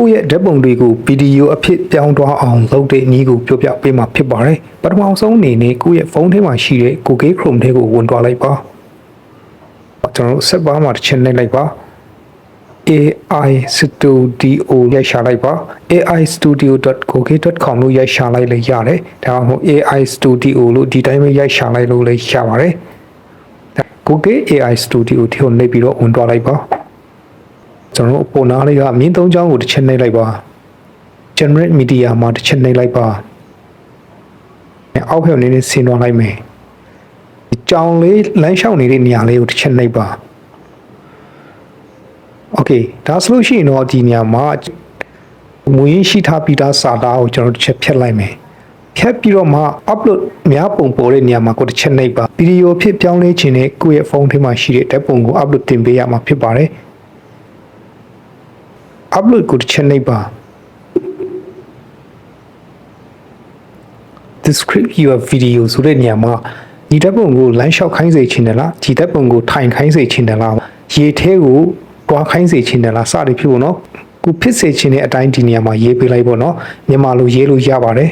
ကိုယ့်ရဲ့ဓာတ်ပုံတွေကိုဗီဒီယိုအဖြစ်ပြောင်းသွားအောင်လုပ်တဲ့နည်းကိုပြောပြပေးမှာဖြစ်ပါတယ်ပထမဆုံးအနေနဲ့ကိုယ့်ရဲ့ဖုန်းထဲမှာရှိတဲ့ Google Chrome ထဲကိုဝင်သွားလိုက်ပါကျွန်တော်တို့ဆက်ပါမှာတစ်ချက်နှိပ်လိုက်ပါ AI Studio ရိုက်ရှာလိုက်ပါ aistudio.google.com လို့ရိုက်ရှာလိုက်လည်းရတယ်ဒါမှမဟုတ် AI Studio လို့ဒီတိုင်းပဲရိုက်ရှာလိုက်လို့လည်းရပါတယ် Google AI Studio ထဲကိုနှိပ်ပြီးတော့ဝင်သွားလိုက်ပါ ကျွန်တော်အပေါ်နားလေးကမြင်းသုံးချောင်းကိုတစ်ချက်နှိပ်လိုက်ပါ generate media မှာတစ်ချက်နှိပ်လိုက်ပါအောက်ဖက်နေနေဆင်းသွားလိုက်မယ်ကြောင်လေးလမ်းလျှောက်နေတဲ့နေရာလေးကိုတစ်ချက်နှိပ်ပါ okay ဒါဆိုလို့ရှိရင်တော့ဒီနေရာမှာမူရင်းရှိထားပြီးသားစာသားကိုကျွန်တော်တစ်ချက်ဖြတ်လိုက်မယ်ဖြတ်ပြီးတော့မှ upload များပုံပေါ်တဲ့နေရာမှာကိုတစ်ချက်နှိပ်ပါဗီဒီယိုဖြစ်ပြောင်းလဲခြင်းနဲ့ကိုယ့်ရဲ့ဖုန်းထဲမှာရှိတဲ့ဓာတ်ပုံကို upload တင်ပေးရမှာဖြစ်ပါတယ် upload ကိုတစ်ချက်နှိပ်ပါ describe your video ဆိုတဲ့နေရာမှာဒီဓာတ်ပုံကိုလမ်းလျှောက်ခိုင်းစေချင်တယ်လားဒီဓာတ်ပုံကိုထိုင်ခိုင်းစေချင်တယ်လားရေထဲကိုတွားခိုင်းစေချင်တယ်လားစသည်ဖြစ်ဖို့နော်ကိုဖြစ်စေချင်တဲ့အတိုင်းဒီနေရာမှာရေးပေးလိုက်ပေါ့နော်မြန်မာလိုရေးလို့ရပါတယ်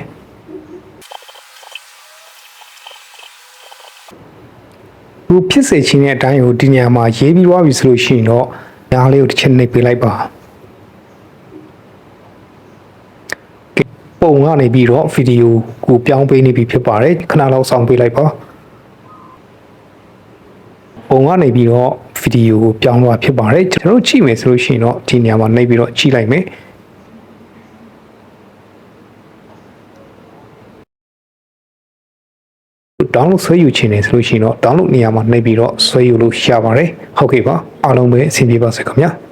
ကိုဖြစ်စေချင်တဲ့အတိုင်းကိုဒီနေရာမှာရေးပြီးသွားပြီဆိုလို့ရှိရင်တော့ညားလေးကိုတစ်ချက်နှိပ်ပေးလိုက်ပါ ပုံကနေပြီးတော့ဗီဒီယိုကိုပြောင်းပေးနေပြီဖြစ်ပါတယ်ခဏလောက်ဆောင်ပေးလိုက်ပါပုံကနေပြီးတော့ဗီဒီယိုကိုပြောင်းသွားဖြစ်ပါတယ်ကျွန်တော်တို့ကြည့်မယ်ဆိုလို့ရှိရင်တော့ဒီနေရာမှာနှိပ်ပြီးတော့ကြည့်လိုက်မယ်ဒေါင်းလုဒ်ဆွဲယူခြင်းနေဆိုလို့ရှိရင်တော့ဒေါင်းလုဒ်နေရာမှာနှိပ်ပြီးတော့ဆွဲယူလို့ရပါတယ်ဟုတ်ကဲ့ပါအားလုံးပဲအဆင်ပြေပါစေခင်ဗျာ